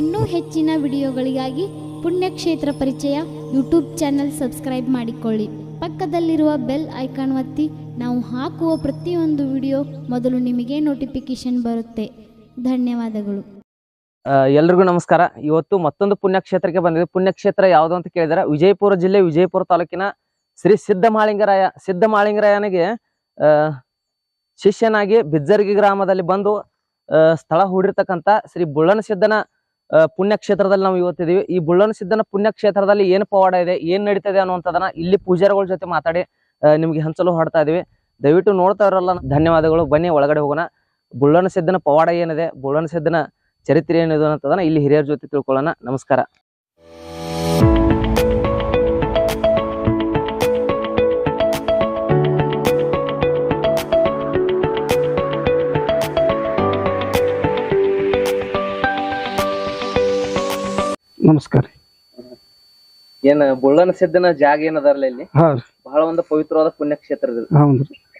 ಇನ್ನೂ ಹೆಚ್ಚಿನ ವಿಡಿಯೋಗಳಿಗಾಗಿ ಪುಣ್ಯಕ್ಷೇತ್ರ ಪರಿಚಯ ಯೂಟ್ಯೂಬ್ ಚಾನೆಲ್ ಸಬ್ಸ್ಕ್ರೈಬ್ ಮಾಡಿಕೊಳ್ಳಿ. ಪಕ್ಕದಲ್ಲಿರುವ ಬೆಲ್ ಐಕಾನ್ ಒತ್ತಿ, ನಾವು ಹಾಕುವ ಪ್ರತಿಯೊಂದು ವಿಡಿಯೋ ಮೊದಲು ನಿಮಗೆ ನೋಟಿಫಿಕೇಶನ್ ಬರುತ್ತೆ. ಧನ್ಯವಾದಗಳು. ಎಲ್ರಿಗೂ ನಮಸ್ಕಾರ. ಇವತ್ತು ಮತ್ತೊಂದು ಪುಣ್ಯಕ್ಷೇತ್ರಕ್ಕೆ ಬಂದಿದೆ. ಪುಣ್ಯಕ್ಷೇತ್ರ ಯಾವುದು ಅಂತ ಕೇಳಿದ್ರೆ. ವಿಜಯಪುರ ಜಿಲ್ಲೆ ವಿಜಯಪುರ ತಾಲೂಕಿನ ಶ್ರೀ ಸಿದ್ಧಮಾಳಿಂಗರಾಯ, ಸಿದ್ಧಮಾಳಿಂಗರಾಯನಿಗೆ ಶಿಷ್ಯನಾಗಿ ಬಿಜ್ಜರ್ಗಿ ಗ್ರಾಮದಲ್ಲಿ ಬಂದು ಸ್ಥಳ ಹೂಡಿರ್ತಕ್ಕಂತ ಶ್ರೀ ಬುಳ್ಳನ ಸಿದ್ದನ ಪುಣ್ಯಕ್ಷೇತ್ರದಲ್ಲಿ ನಾವು ಇವತ್ತಿದೀವಿ ಈ ಬುಳ್ಳನ ಸಿದ್ದನ ಪುಣ್ಯಕ್ಷೇತ್ರದಲ್ಲಿ ಏನು ಪವಾಡ ಇದೆ, ಏನ್ ನಡೀತದೆ ಅನ್ನುವಂಥದ್ದನ್ನ ಇಲ್ಲಿ ಪೂಜಾರಿಗಳ ಜೊತೆ ಮಾತಾಡಿ ನಿಮ್ಗೆ ಹಂಚಲು ಹೊಡ್ತಾ ಇದೀವಿ ದಯವಿಟ್ಟು ನೋಡ್ತಾ ಇರೋಲ್ಲ ಧನ್ಯವಾದಗಳು. ಬನ್ನಿ, ಒಳಗಡೆ ಹೋಗೋಣ. ಬುಳ್ಳನ ಸಿದ್ದನ ಪವಾಡ ಏನಿದೆ ಬುಳ್ಳನ ಸಿದ್ದನ ಚರಿತ್ರೆ ಏನಿದೆ ಅನ್ನೋದನ್ನ ಇಲ್ಲಿ ಹಿರಿಯರ ಜೊತೆ ತಿಳ್ಕೊಳ್ಳೋಣ. ನಮಸ್ಕಾರ. ನಮಸ್ಕಾರ. ರೀ ಏನ್ ಬುಳ್ಳನ ಸಿದ್ದನ ಜಾಗ ಏನದಾರಲ್ಲ ಇಲ್ಲಿ? ಹಾ ರೀ. ಬಹಳ ಒಂದು ಪವಿತ್ರವಾದ ಪುಣ್ಯಕ್ಷೇತ್ರ ಇದು.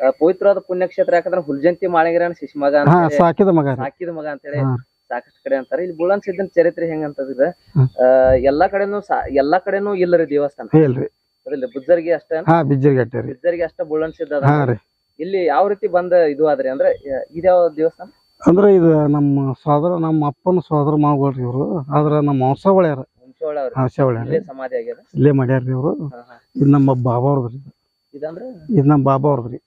ಆ, ಪವಿತ್ರವಾದ ಪುಣ್ಯಕ್ಷೇತ್ರ ಯಾಕಂದ್ರೆ ಹುಲ್ಜಂತಿ ಮಾಳಿಗಿರ ಶಿಶುಮಗ ಅಂತ ಹಾ ಹೇಳಿ, ಸಾಕಿದ ಮಗ ರೀ. ಸಾಕಿದ ಮಗ ಅಂತೇಳಿ ಹೇಳಿ ಸಾಕಷ್ಟು ಕಡೆ ಅಂತಾರೆ. ಇಲ್ಲಿ ಬುಳ್ಳನ ಸಿದ್ದನ ಚರಿತ್ರೆ ಹೆಂಗಂತಂದ್ರೆ ಹ್ಮ್. ಆ ಎಲ್ಲಾ ಕಡೆನೂ ಸಾ ಎಲ್ಲಾ ಕಡೆನೂ ಇಲ್ಲರಿ ದೇವಸ್ಥಾನ. ಹೇಳ್ರಿ ಅಷ್ಟೇ ಬುಜ್ಜರ್ಗಿ ಅಷ್ಟ ಹಾ ಬಿಜ್ಜರ್ಗಟ್ಟೆ ರೀ. ಬುಜ್ಜರ್ಗಿ ಅಷ್ಟ ಬುಳ್ಳನ ಸಿದ್ಧ ಅದ. ಹಾ ರೀ. ಇಲ್ಲಿ ಯಾವ ರೀತಿ ಬಂದ ಇದು ಆದ್ರಿ ಅಂದ್ರೆ ಇದ್ಯಾವ ದೇವಸ್ಥಾನ? ಅಂದ್ರೆ ಇದು ನಮ್ಮ ಸೋದರ ನಮ್ಮ ಅಪ್ಪನ ಸೋದರ ಮಾವುಗಳ್ರಿ ಇವ್ರು. ಆದ್ರೆ ನಮ್ಮ ಹೊಸವಳ್ಯಾರ ಹೊಸವಳ್ಯಾರ ಸಮಾಧಿ ಇಲ್ಲೇ ಮಾಡ್ಯಾರ್ರಿ ಇವ್ರು. ಇದು ನಮ್ಮ ಬಾಬಾ ಅವ್ರದ್ರಿ ಇದು. ಅಂದ್ರೆ ಇದು ನಮ್ಮ ಬಾಬಾ ಅವ್ರದ್ರಿ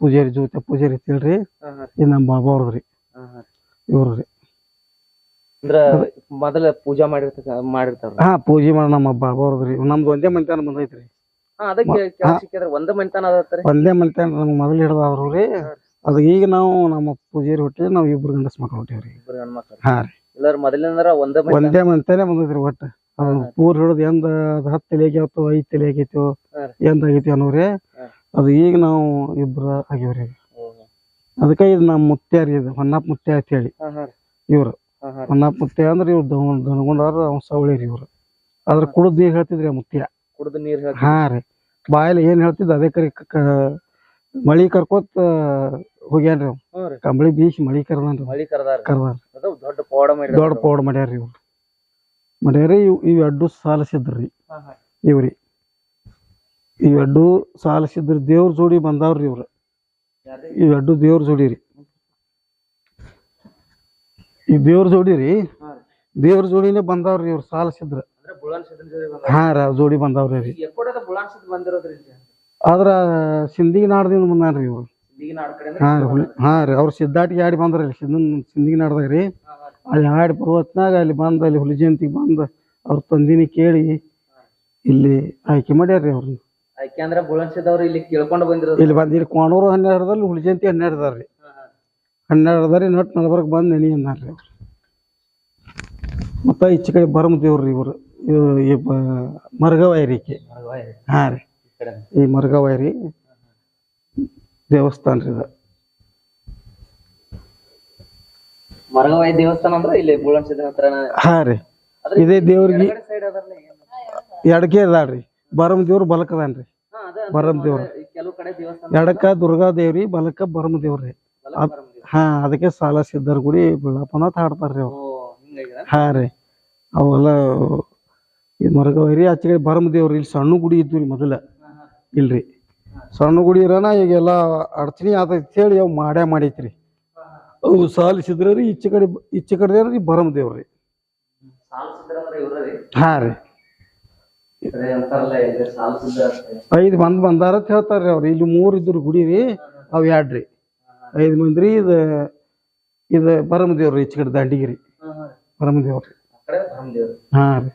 ಪೂಜಾರಿ ಜೊತೆ ಪೂಜಾರಿ ತಿಳ್ರಿ ಇದು ನಮ್ಮ ಬಾಬಾ ಅವ್ರದ್ರಿ ಇವ್ರಿ ಅಂದ್ರ ಮೊದಲ ಪೂಜಾ ಮಾಡಿರ್ತ ಮಾಡಿರ್ತಾರ ಹಾ ಪೂಜೆ ಮಾಡಿ ನಮ್ಮ ಬಾಬಾ ಅವ್ರದ್ರಿ ನಮ್ದು ಒಂದೇ ಮಂತಾನ ಬಂದೈತ್ರಿ. ಒಂದ ಮನಿತನ ಒಂದೇ ನಮ್ಗೆ ಮೊದಲು ಹಿಡ್ದಾವ್ರು ರೀ ಅದು ಈಗ ನಾವು ನಮ್ಮ ಪೂಜಾರಿ ಹೊಟ್ಟೆ ನಾವು ಇಬ್ರು ಗಂಡಸ್ ಮಕ್ಳು ಹುಟ್ಟೇವ್ರಿ ಇಬ್ರು ಹೆಣ್ಮಕ್ಳು ಹಾ ರೀ. ಎಲ್ಲಾರು ಮೊದಲಿಂದ್ರ ಒಂದ ಮಂತಾನೆ ಬಂದೈತ್ರಿ ಒಟ್ಟ. ಅದು ಪೂರ್ ಹಿಡಿದು ಎಂದ ಅದು ಹತ್ತು ತಲೆ ಆಗ್ಯಾವತ್ತು ಐದು ತಲೆ ಆಗೈತೋ ಹಾ ಎಂದ ಆಗೈತಿ ಅನ್ನೋರಿ ಹಾ. ಅದು ಈಗ ನಾವು ಇಬ್ರ ಆಗ್ಯಾವ್ರಿ ಅದಕ್ಕೆ ಇದು ನಮ್ಮ ಮುತ್ಯಾರಿ ಇದು ಹೊನ್ನಪ್ಪ ಮುತ್ಯ ಅಂತ ಹೇಳಿ. ಇವ್ರು. ಹೊನ್ನಪ್ಪ ಮುತ್ಯ ಅಂದ್ರೆ ಇವ್ರು ದನಗೊಂಡಾರ ಅವ್ನು ಸವಳಿ ರೀ ಇವ್ರು ಅದ್ರ ಕುಡಿದ್ ನೀರ್ ಹೇಳ್ತಿದ್ರಿ ಆ ಮುತ್ಯ. ಕುಡ್ದು ನೀರ್ ಹಾ ರೀ. ಬಾಯಲ್ಲಿ ಏನ್ ಹೇಳ್ತಿದ್ದ ಅದೇ ಕರಿ ಕ- ಕ- ಮಳಿ ಕರ್ಕೋತ ಹೋಗ್ಯಾನ್ರಿ ಅವ್. ಹ್ಞೂ ರೀ. ಕಂಬಳಿ ಬೀಸಿ ಮಳಿ ಕರ್ದಾನ್ರಿ ಮಳಿ ಕರ್ದಾರ ಕರ್ದಾರ. ಅದು ದೊಡ್ಡ ಪವಾಡ ಮಾಡಿ ದೊಡ್ಡ ಪೌಡ್ ಮಾಡ್ಯಾರ್ರಿ ಇವ್ರು ಮಾಡ್ಯಾರಿ ಇವ್ ಇವ್ ಅಡ್ಡು ಸಾಲಸಿದ್ರಿ ಇವ್ರಿ. ಇವ್ ಅಡ್ಡು ಸಾಲಸಿದ್ರ ದೇವ್ರ ಜೋಡಿ ಬಂದಾವ್ರಿ ಇವ್ರು. ಇವ್ ಅಡ್ಡು ದೇವ್ರ ಜೋಡಿ ರೀ. ಈ ದೇವ್ರ ಜೋಡಿ ರೀ. ದೇವ್ರ ಜೋಡಿನೇ ಬಂದಾವ್ರಿ ಇವ್ರು ಸಾಲಸಿದ್ರ ಅಂದ್ರೆ ಬುಳಾನ್ ಜೋಡಿ ಬಂದ ಹಾ ರೀ ಜೋಡಿ ಬಂದಾವ್ರಿ ರೀ. ಬುಳಾನ್ ಬಂದಿರೋದ್ರಿ ಆದ್ರ ಸಿಂಧಿ ನಾಡದಿಂದ ಬಂದಾನ್ರಿ ಇವ್ರು. ಹಾ ರೀ ಹುಲ್- ಹಾ ರೀ ಅವ್ರು ಸಿದ್ದಾಟಿಗೆ ಆಡಿ ಬಂದ್ರಿ ಸಿಂದನ್ ಸಿಂದಿಗೆ ನಾಡ್ದಾಗ ರೀ. ಅಲ್ಲಿ ಆಡಿ ಪರ್ವತ್ನಾಗ ಅಲ್ಲಿ ಬಂದು ಅಲ್ಲಿ ಹುಲಿ ಜಯಂತಿಗೆ ಬಂದು ಅವ್ರ ತಂದಿನಿ ಕೇಳಿ ಇಲ್ಲಿ ಆಯ್ಕೆ ಮಾಡ್ಯಾರ್ರಿ ಅವ್ರನ್ನ ಆಯ್ಕೆ ಅಂದ್ರೆ ಬುಳಾನ್ ಸಿದ್ದ ಇಲ್ಲಿ ಕೇಳ್ಕೊಂಡು ಬಂದಿರೋದು. ಇಲ್ಲಿ ಬಂದು ಇಲ್ಲಿ ಕೋಣೂರು ಜಯಂತಿ ಹುಲಿಜಯಂತಿ ಹನ್ನೆರಡದಾರ್ರಿ ಹನ್ನೆರಡದಾರಿ ನಟ್ ನಡ್ಬರ್ಗ್ ಬಂದು ನೆನಿ ಅನ್ನಾರ್ರಿ ಅವ್ರು ಮತ್ತ ಈಚೆ ಕಡೆ ಬರಮ ದೇವ್ರಿ ಇವರು. ಈ ಮರ್ಗವಾಯ್ರಿ ಈಕೆ ಹಾ ರೀ. ಈ ಈ ಮರ್ಗವಾಯ್ರಿ ದೇವಸ್ಥಾನ ರೀ ಇದು ಮರಗವಾಯಿ ದೇವಸ್ಥಾನ ಅಂದ್ರೆ ಇಲ್ಲಿ ಬುಳಾನ್ ಸಿದ್ದನ ಹತ್ರ ಹಾ ರೀ. ಇದೇ ದೇವ್ರಿಗೆ ಸೈಡ್ ಎಡಕೆ ಅದಾಳ್ರಿ ಬರಮ ದೇವ್ರು ಬಲಕ್ ಅದಾನ್ರಿ ಬರಮ ದೇವ್ರು ಕೆಲವು ಕಡೆ ದೇವಸ್ಥಾನ ಎಡಕ್ಕ ದುರ್ಗಾ ದೇವ್ರಿ ಬಲಕ ಬರಮ ದೇವ್ರಿ ಅದ್- ಹಾ ಅದಕ್ಕೆ ಸಾಲ ಸಿದ್ಧರ ಗುಡಿ ಬಿಳ್ಳಪ್ಪನಾಥ್ ಆಡ್ತಾರ್ರಿ ಹಾಡ್ತಾರ್ರಿ ಅವ್ರು. ಹಾ ರೀ. ಅವೆಲ್ಲ ಈ ಮರಗವೈರಿ ಆಚೆ ಕಡೆ ಬರಮ ದೇವ್ರಿ ಇಲ್ಲಿ ಸಣ್ಣ ಗುಡಿ ಇದ್ವು ರೀ ಮೊದಲ. ಇಲ್ರಿ. ಸಣ್ಣ ಗುಡಿ ಇರೋಣ ಈಗೆಲ್ಲ ಅಡಚಣೆ ಆತೈತಿ ಹೇಳಿ ಅವು ಮಾಡೇ ಮಾಡೈತ್ರಿ. ಅವು ಸಾಲಿಸಿದ್ರೆ ರೀ ಈಚೆ ಕಡೆ ಈಚೆ ಕಡೆ ರೀ ಬರಮ ದೇವ್ರಿ ಹಾ ರೀ. ಐದು ಮಂದಿ ಬಂದಾರ ಅಂತ ಹೇಳ್ತಾರ್ರಿ ಅವ್ರು. ಇಲ್ಲಿ ಮೂರು ಇದ್ರು ಗುಡಿ ರೀ, ಅವ್ ಎರಡ್ರಿ ಐದು ಮಂದಿ ರೀ ಇದು ಇದು ಬರಮ ದೇವ್ರಿ ಈಚೆ ಕಡೆ ದಂಡಿಗಿರಿ. ಬರಮ ದೇವ್ರಿ ಹಾ ರೀ.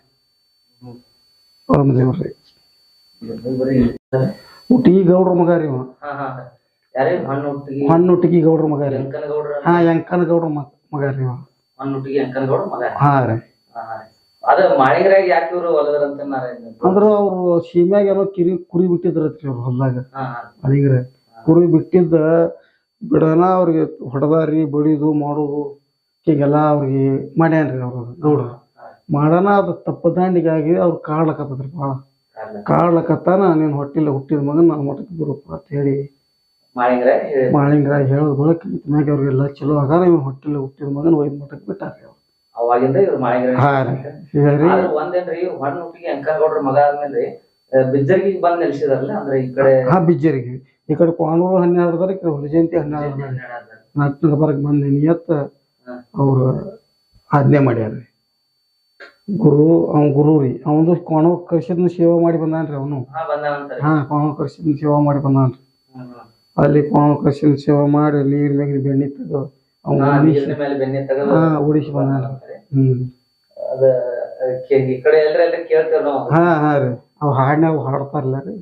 ಬರಮ ದೇವ್ರಿ ಹುಟ್ಟಿಗೆ ಗೌಡ್ರ ಮಗ ರೀ ಇವ. ಹಾ ಹಾ ಯಾರೇ ಮಣ್ಣುಟ್ಟಿಗೆ ಹಣ್ಣುಟ್ಟಿಗೆ ಗೌಡ್ರ ಮಗ ರೀ. ಹಾ ಎಂಕನ ಗೌಡ್ರ ಮಗ ರೀ ಇವ. ಹಾ ರೀ. ಅಂದ್ರ ಅವ್ರು ಸೀಮ್ಯಾಗ ಏನೋ ಕಿರಿ ಕುರಿ ಬಿಟ್ಟಿದ್ರತ್ರಿ ಅವ್ರ ಹೊಲ್ದಾಗ. ಕುರಿ ಬಿಟ್ಟಿದ್ದ ಬಿಡನ ಅವ್ರಿಗೆ ಹೊಡೆದಾರಿ ಬಡಿದು ಮಾಡೋದು ಹೀಗೆಲ್ಲ ಅವ್ರಿಗೆ ಮಾಡ್ಯಾನ್ರಿ ಅವ್ರ ಗೌಡ್ರ. ಮಾಡನ ಅದು ತಪ್ಪದಾಂಡಿಗಾಗಿ ಅವ್ರು ಕಾಡ್ಲಕತ್ತದ್ರಿ ಭಾಳ. ಕಾಡ್ಲಕತ್ತಾನ ನೀನ್ ಹೊಟ್ಟಿಲ್ಲ ಹುಟ್ಟಿದ ಮಗನ್ ನನ್ನ ಮಠಕ್ಕೆ ಬಿಡಪ್ಪ ಅಂತ ಹೇಳಿ ಮಾಳಿಂಗ್ರ ಹೇಳಿದ ಬಳಕ ಮ್ಯಾಗ ಅವ್ರಿಗೆಲ್ಲ ಚಲೋ ಆಗಾರ ಇವ್ ಹೊಟ್ಟಿಲ್ಲ ಹುಟ್ಟಿದ ಮಗನ ಒಯ್ದು ಮಠಕ್ಕೆ ಬಿಟ್ಟಾರ ಅವ್ರು ಅವಾಗಿಂದ ಇವ್ರು ಮಾಳಿಂಗ್ರ ಹಾ ರೀ. ಹೇಳ್ರಿ ಒಂದೇನ್ರಿ ಹೊಣ್ಣ ಹುಟ್ಟಿಗೆ ಅಂಕನಗೌಡ್ರ ಮಗ ಆದ್ಮೇಲೆ ಬಿಜ್ಜರ್ಗಿಗ್ ಬಂದ್ ನೆಲೆಸಿದಾರಲ್ಲ ಅಂದ್ರೆ ಈ ಕಡೆ ಹಾ ಬಿಜ್ಜರಿಗೆ. ಈ ಕಡೆ ಕೋಣೂರು ಹನ್ನೆರಡು ಅದಾರ ಈ ಕಡೆ ಹುಲಿ ಜಯಂತಿ ಹನ್ನೆರಡು ನಾಲ್ಕು ನಂಬರ್ಗೆ ಬಂದು ನಿಯತ್. ಅವ್ರು ಆಜ್ಞೆ ಮಾಡ್ಯಾರ್ರಿ. ಗುರು ಅವ್ನ ಗುರು ರೀ. ಅವನು ಕೋಣ ಕರ್ಸಿದ್ನ ಸೇವಾ ಮಾಡಿ ಬಂದಾನ್ರಿ ಅವನು. ಹಾ ಕಾಣೂರು ಕರ್ಸಿದ್ನ ಸೇವಾ ಮಾಡಿ ಬಂದಾನ್ರಿ. ಅಲ್ಲಿ ಕಾಣೂರು ಕರ್ಸಿದ್ನ ಸೇವಾ ಮಾಡಿ ನೀರ್ ಮ್ಯಾಗ ಬೆಣ್ಣೆ ತೆಗೆದು ಅವ್ನ ಹಾ, ಉಡಿಸಿ ಹಾ ಉಳಿಸಿ ಬಂದಾನ್ರಿ. ಹ್ಮ್. ಹಾ ಹಾ ರೀ. ಅವ್ ಹಾಡ್ನಾಗ ಹಾಡ್ತಾರಲ್ಲ ರೀ.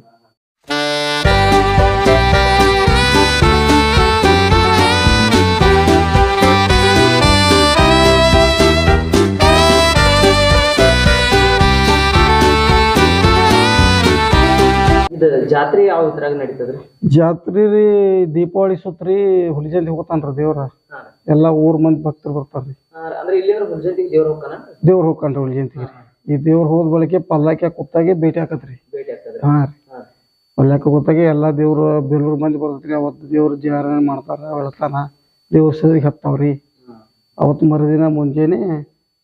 ಇದು ಜಾತ್ರೆ ಯಾವ ಇದ್ರಾಗ ನಡೀತದ್ರಿ? ಜಾತ್ರೆ ರೀ ದೀಪಾವಳಿ ಸುತ್ರಿ ಹುಲಿ ಹೋಗ್ತಾನ್ರ ದೇವ್ರ. ಎಲ್ಲಾ ಊರ್ ಮಂದಿ ಭಕ್ತರು ಬರ್ತಾರ್ರಿ. ಅಂದ್ರೆ ಇಲ್ಲಿ ಹುಲಿಜಂತಿಗೆ ದೇವ್ರ ಹೋಗ್ತಾನ? ದೇವ್ರ ಹೋಗ್ಕಂಡ್ರಿ ಹುಲಿ ಜಯಂತಿಗೆ ಈ ದೇವ್ರ ಹೋದ ಬಳಿಕೆ ಪಲ್ಲಾಕ್ಯ ಕುತ್ತಾಗೆ ಭೇಟಿ ಹಾಕತ್ರಿ. ಭೇಟಿ ಹಾ ರೀ. ಹಾ. ಪಲ್ಲಾಕ ಕೂತಾಗೆ ಎಲ್ಲಾ ದೇವ್ರ ಬೆಲ್ಲೂರ್ ಮಂದಿ ಬರ್ತೈತ್ರಿ ಅವತ್ತು ದೇವ್ರ ಜಾರ ಮಾಡ್ತಾರ ಬೆಳತಾನ ದೇವ್ರ ಸದಿಗೆ ಹತ್ತಾವ್ರಿ. ಅವತ್ತು ಮರುದಿನ ಮುಂಜಾನೆ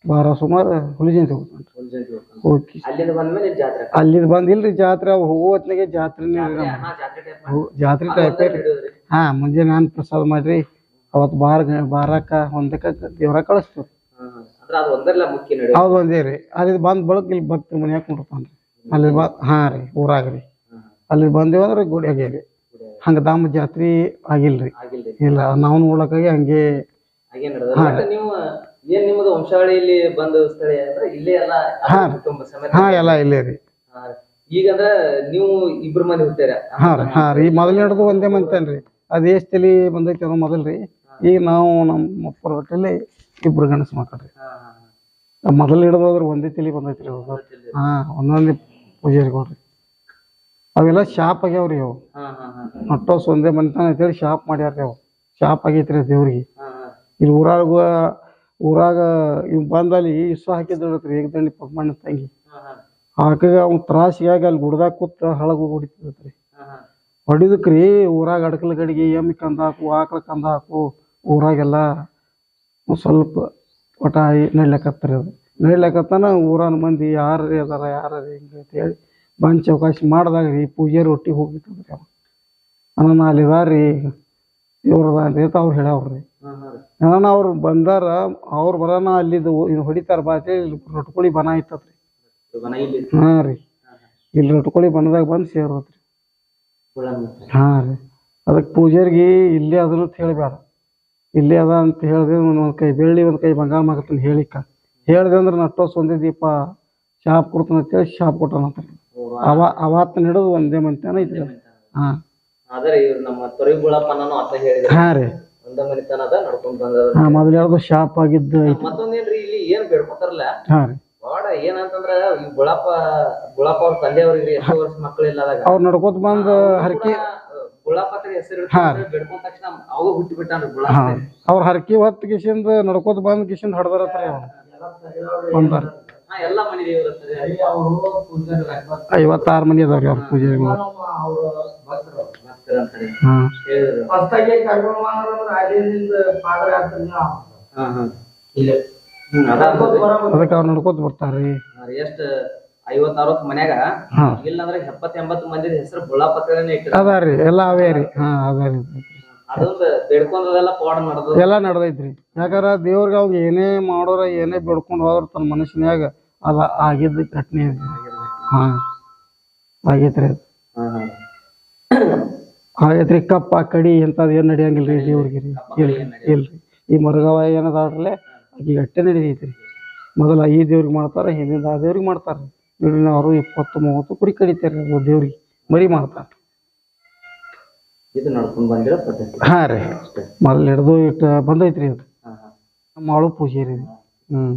ಬಾರ ಸುಮಾರು ಹುಲಿಜಂತಿ ಹೋಗ್ತಾನ್ರಿ. ಹುಲ್ಜಂತಿ ಹೋಗಿ ಅಲ್ಲಿಂದ ಬಂದ್ಮೇಲೆ ಇಲ್ಲಿ ಜಾತ್ರೆ. ಅಲ್ಲಿದ್ ಬಂದಿಲ್ರಿ ಜಾತ್ರೆ ಅವು ಹೋಗೋ ಹೊತ್ನಾಗೆ ಜಾತ್ರೆನೇ ರೀ ನಮ್ದು. ಹಾ, ಜಾತ್ರೆ type ಹೋ- ಜಾತ್ರೆ ಟೈಪ್ ರೀ. ಹಾ ಮುಂಜಾನೆ ನಾನು ಪ್ರಸಾದ ಮಾಡ್ರಿ. ಅವತ್ತು ಬಾರ ಬಾರಕ್ಕ ಒಂದಕ್ಕ ದೇವ್ರ ಕಳಿಸ್ತೀವಿ ಹಾ, ಹಾ. ಅಂದ್ರೆ ಅದು ಒಂದಲ್ಲ ಮುಖ್ಯ ನಡೆಯೋದು ಹೌದು ಒಂದೇ ರೀ. ಅಲ್ಲಿ ಬಂದ್ ಬಳಕ ಇಲ್ಲಿ ಭಕ್ತಿ ಮನ್ಯಾಗ ಕುಂಡಿರ್ತಾನ್ರಿ ಅಲ್ಲಿ ಬಾ ಹಾ ರೀ ಊರಾಗ ರೀ. ಅಲ್ಲಿ ಬಂದೇವ ಅಂದ್ರೆ ಗುಡಿಯಾಗೆ ರೀ. ಹಂಗ. ದಾಮ ಜಾತ್ರಿ ಆಗಿಲ್ರಿ. ಆಗಿಲ್ರಿ. ಇಲ್ಲ ನಾವು ನೋಡಕಾಗಿ ಹಂಗೆ ಹಾಗೆ ನಡೆದ ನೀವು ಏನ್ ನಿಮ್ಮದು ವಂಶಾವಳಿಯಲ್ಲಿ ಬಂದ ಸ್ಥಳೀಯ ಅಂದ್ರೆ ಇಲ್ಲೇ ಎಲ್ಲ ಹಾ. ಕುಟುಂಬ ಸಮೇತ? ಹಾ ಎಲ್ಲ ಇಲ್ಲೇ ರೀ. ಹಾ. ಈಗಂದ್ರ ನೀವು ಇಬ್ರು ಮಂದಿ ಹೋಗ್ತೀರ ಹಾ ರೀ ಹಾ ರೀ. ಮೊದಲು ಹಿಡ್ದು ಒಂದೇ ಮಂತೇನ್ರಿ ಅದ್ ಎಷ್ಟ್ ತಲಿ ಬಂದೈತಿ ಅದು ಮೊದಲ್ರಿ ಈಗ ನಾವು ನಮ್ಮ ಅಪ್ಪರ ಹೊಟ್ಟೆಲಿ ಇಬ್ರು ಗಣಸ್ ಮಾತಾಡ್ರಿ ಮೊದಲು ಹಿಡ್ದು ಹೋದ್ರೆ ಒಂದೇ ತಲಿ ಬಂದೈತ್ರಿ ಅವ್ರ್ದು. ಹಾ ಒಂದೊಂದೇ ಪೂಜಾರಿಗಳ್ರಿ ಅವೆಲ್ಲ ಶಾಪ್ ಆಗ್ಯಾವ್ರಿ ಅವು. ನಟ್ಟೋಸ್ ಒಂದೇ ಮನಿತನ ಅಂತೇಳಿ ಶಾಪ್ ಮಾಡ್ಯಾರ್ರಿ ಅವು. ಶಾಪ್ ಆಗೈತ್ರಿ ದೇವ್ರಿಗೆ. ಇಲ್ಲಿ ಊರಾಗ ಊರಾಗ ಇವ್ ಬಂದಲ್ಲಿ ಇಸ್ವ ಹಾಕಿದ್ರಿ ಏಕದಂಡಿ ಪದ್ಮಣ್ಣ ತಂಗಿ. ಆಕಾಗ ಅವ್ನ ತ್ರಾಸಿಗಾಗಿ ಅಲ್ಲಿ ಗುಡ್ದಾಗ ಕೂತ್ ಹಳಗ ಹೊಡಿತಿದ್ರಿ ಹೊಡಿದಕ್ರಿ ಊರಾಗ ಅಡಕಲ ಗಡಿಗೆ ಎಮ್ಮಿ ಕಂದ ಹಾಕು ಆಕಳ ಕಂದ ಹಾಕು ಊರಾಗೆಲ್ಲ ಸ್ವಲ್ಪ ಒಟಾಯಿ ನಡ್ಲಕತ್ರಿ ಅದು. ನಡ್ಲಕತ್ತಾನ ಊರನ ಮಂದಿ ಯಾರು ಅದಾರ ಯಾರ ಹಿಂಗ ಅಂತ ಹೇಳಿ ಬಂದ್ ಚೌಕಾಸಿ ಮಾಡಿದಾಗ ರೀ ಪೂಜಾರಿ ಒಟ್ಟಿಗೆ ಹೋಗಿತ್ತದ್ರಿ ಅವ. ಅಣ್ಣ ಅಲ್ಲಿ ಇದಾರ್ರಿ ಇವ್ರದ ಅಂತ ಅವ್ರು ಹೇಳವ್ರಿ ನಾನು ಅವ್ರು ಬಂದಾರ ಅವ್ರು ಬರೋಣ ಅಲ್ಲಿದು ಇದು ಹೊಡಿತಾರ ಬಾ ಅಂತೇಳಿ ಇಲ್ಲಿ ರೊಟ್ಕೊಳಿ ಬನ ಇತ್ತತ್ರಿ. ಹಾ ರೀ. ಇಲ್ಲಿ ರೊಟ್ಕೊಳಿ ಬನದಾಗ ಬಂದು ಸೇರತ್ರಿ ಹಾ ರೀ. ಅದಕ್ಕೆ ಪೂಜಾರಿಗೆ ಇಲ್ಲೇ ಅದನ್ನ ಹೇಳ್ಬೇಡ ಇಲ್ಲೇ ಅದ ಅಂತ ಹೇಳಿದೆ ಒಂದ್ ಕೈ ಬೆಳ್ಳಿ ಒಂದ್ ಕೈ ಬಂಗಾರ ಮಾಡತ್ತಂತ ಹೇಳಿಕ ಹೇಳ್ದೆ ಅಂದ್ರೆ ನಟ್ಟೋಸ್ ಒಂದೇ ದೀಪ ಶಾಪ್ ಕೊಡ್ತಾನ ಅಂತೇಳಿ ಶಾಪ್ ಕೊಟ್ಟಾನಂತ ಅವ ಅವತ್ತು ಹಿಡಿದು ಒಂದೇ ಮಂತಾನ ಐತ್ರಿ. ಹಾಂ ಹಾ. ಆದ್ರೆ ಇವ್ರು ನಮ್ಮ ತೊರಿಗುಳಪ್ಪನೂ ಅತ್ತ ಹೇಳಿದ್ರು. ಹಾ ರೀ. ಒಂದ ಮನಿತನ ಅದ ನಡ್ಕೊಂಡ್ ಬಂದದ ಹಾ ಮೊದಲು ಶಾಪ್ ಆಗಿದ್ದು ಐತಿ. ಮತ್ತೊಂದೇನ್ರಿ ಇಲ್ಲಿ ಏನ್ ಬೇಡ್ಕೊತಾರಲ್ಲ? ಹಾ ರೀ. ಬಾಡ ಏನಂತಂದ್ರ ಈ ಗುಳಪ್ಪ ಗುಳಪ್ಪ ಅವ್ರ ತಂದೆ ಅವ್ರಿಗೆ ಎಷ್ಟು ವರ್ಷ ಮಕ್ಕಳು ಇಲ್ಲದಾಗ. ಅವ್ರು ನಡ್ಕೋತ ಬಂದು ಹರಕೆ ಗುಳಪ್ಪ ಅಂತ ಹೆಸರು ಹಾ. ಬೇಡ್ಕೊಂಡ ತಕ್ಷಣ ಅವಾಗ ಹುಟ್ಟಿ ಬಿಟ್ಟಾನ್ರಿ ಹಾ ಅವ್ರ. ಹರಕೆ ಹೊತ್ತು ಕಿಶಿಂದ ನಡ್ಕೋತ ಬಂದ್ ಕಿಶಿಂದ ಹೊಡೆದಾರತ್ರಿ ಅವ್ರು. ಬಂದಾರ ಹಾ ಎಲ್ಲಾ ಮನಿ ದೇವ್ರ ಐವತ್ತಾರು ಮಂದಿ ಅದಾವ್ರಿ ಅವ್ರ ಹಾ ಹೇಳಿದ್ರು. ಕರ್ಕೊಂಡು ಬಂದ್ರ ಅಲ್ಲಿಂದ ಪಾದಯಾತ್ರೆ ಹಾ ಹಾ. ಇಲ್ಲ. ಅದಕ್ಕೆ ಅವ್ರು ನಡ್ಕೋತ ಬರ್ತಾರ್ರಿ. ಎಷ್ಟ್ ಐವತ್ ಅರವತ್ ಮನ್ಯಾಗ ಹಾ. ಇಲ್ಲಂದ್ರ ಎಪ್ಪತ್ ಎಂಬತ್ ಮಂದಿ ಹೆಸರು ಬುಳಾಪತ್ರನೇ ಇಟ್ಟಿರ ಅದಾರ್ರಿ ಎಲ್ಲ ಅವೇ ರೀ. ಹಾ ಅದಾರಿ ಅದೊಂದು ಬೇಡ್ಕೊಂಡದೆಲ್ಲ ಪಾಡ ನಡೆದು ಎಲ್ಲ ನಡ್ದೈತ್ರಿ. ಯಾಕಂದ್ರ ದೇವ್ರಿಗೆ ಅವಾಗ ಏನೇ ಮಾಡೋರ ಏನೇ ಬೇಡ್ಕೊಂಡ್ ಹೋದ್ರ ತನ್ನ ಮನುಷ್ಯನ್ಯಾಗ ಅದ ಆಗಿದ್ದ ಘಟನೆ. ಹಾ. ಆಗೈತ್ರಿ ಅದು. ಆಗೈತ್ರಿ ಕಪ್ಪ ಕಡಿ ಇಂಥದ್ದು ಏನ್ ರೀ ದೇವ್ರಿಗೆ ರೀ ಇಲ್ರಿ ಇಲ್ರಿ ಈ ಮರಗವ ಏನದಾಡ್ರಲ್ಲೇ ಆಕಿ ಗಟ್ಟೆ ನಡೀತೈತ್ರಿ ಮೊದಲ ಈ ದೇವ್ರಿಗೆ ಮಾಡ್ತಾರ ಹಿಂದಿನ ಆ ದೇವ್ರಿಗೆ ಮಾಡ್ತಾರ. ನೋಡ್ರಿ ಅವರು ಇಪ್ಪತ್ತು ಮೂವತ್ತು ಕುರಿ ಕಡಿತಾರ ದೇವ್ರಿಗೆ. ಮರಿ ಮಾಡ್ತಾರ. ಇದು ನಡ್ಕೊಂಡ್ ಬಂದಿರೋ ಪದ್ಧತಿ. ಹಾ ರೀ. ಮೊದಲು ಹಿಡ್ದು ಇಟ್ಟ ಬಂದೈತ್ರಿ ಅದು. ಪೂಜೆ ರೀ. ಹ್ಮ್.